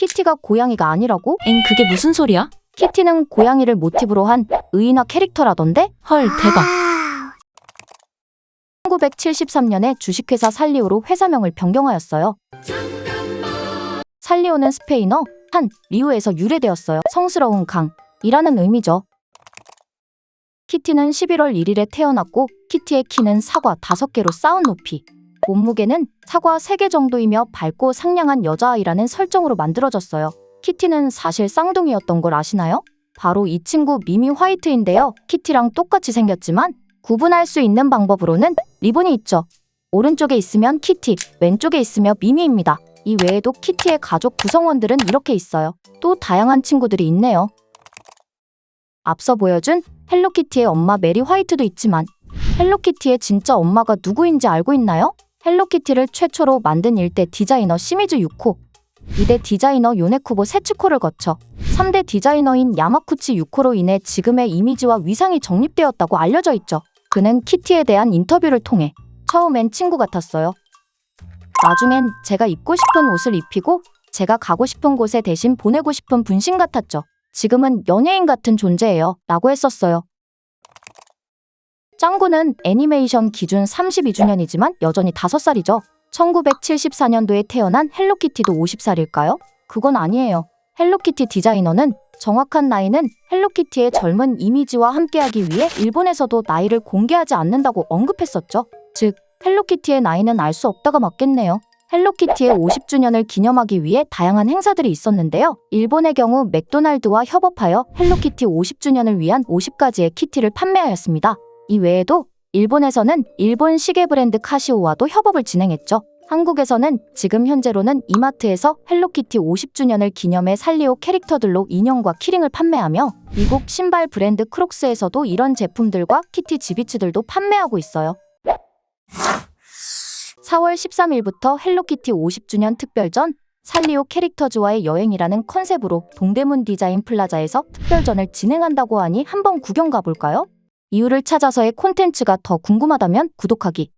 키티가 고양이가 아니라고? 엥 그게 무슨 소리야? 키티는 고양이를 모티브로 한 의인화 캐릭터라던데? 헐 대박. 1973년에 주식회사 살리오로 회사명을 변경하였어요. 살리오는 스페인어 한 리우에서 유래되었어요. 성스러운 강이라는 의미죠. 키티는 11월 1일에 태어났고 키티의 키는 사과 5개로 쌓은 높이. 몸무게는 사과 3개 정도이며 밝고 상냥한 여자아이라는 설정으로 만들어졌어요. 키티는 사실 쌍둥이였던 걸 아시나요? 바로 이 친구 미미 화이트인데요. 키티랑 똑같이 생겼지만 구분할 수 있는 방법으로는 리본이 있죠. 오른쪽에 있으면 키티, 왼쪽에 있으며 미미입니다. 이 외에도 키티의 가족 구성원들은 이렇게 있어요. 또 다양한 친구들이 있네요. 앞서 보여준 헬로키티의 엄마 메리 화이트도 있지만 헬로키티의 진짜 엄마가 누구인지 알고 있나요? 헬로키티를 최초로 만든 일대 디자이너 시미즈 유코, 2대 디자이너 요네쿠보 세츠코를 거쳐 3대 디자이너인 야마쿠치 유코로 인해 지금의 이미지와 위상이 정립되었다고 알려져 있죠. 그는 키티에 대한 인터뷰를 통해 처음엔 친구 같았어요. 나중엔 제가 입고 싶은 옷을 입히고 제가 가고 싶은 곳에 대신 보내고 싶은 분신 같았죠. 지금은 연예인 같은 존재예요. 라고 했었어요. 짱구는 애니메이션 기준 32주년이지만 여전히 5살이죠. 1974년도에 태어난 헬로키티도 50살일까요? 그건 아니에요. 헬로키티 디자이너는 정확한 나이는 헬로키티의 젊은 이미지와 함께하기 위해 일본에서도 나이를 공개하지 않는다고 언급했었죠. 즉, 헬로키티의 나이는 알 수 없다가 맞겠네요. 헬로키티의 50주년을 기념하기 위해 다양한 행사들이 있었는데요. 일본의 경우 맥도날드와 협업하여 헬로키티 50주년을 위한 50가지의 키티를 판매하였습니다. 이 외에도 일본에서는 일본 시계 브랜드 카시오와도 협업을 진행했죠. 한국에서는 지금 현재로는 이마트에서 헬로키티 50주년을 기념해 살리오 캐릭터들로 인형과 키링을 판매하며 미국 신발 브랜드 크록스에서도 이런 제품들과 키티 지비츠들도 판매하고 있어요. 4월 13일부터 헬로키티 50주년 특별전 살리오 캐릭터즈와의 여행이라는 컨셉으로 동대문 디자인 플라자에서 특별전을 진행한다고 하니 한번 구경 가볼까요? 이유를 찾아서의 콘텐츠가 더 궁금하다면 구독하기,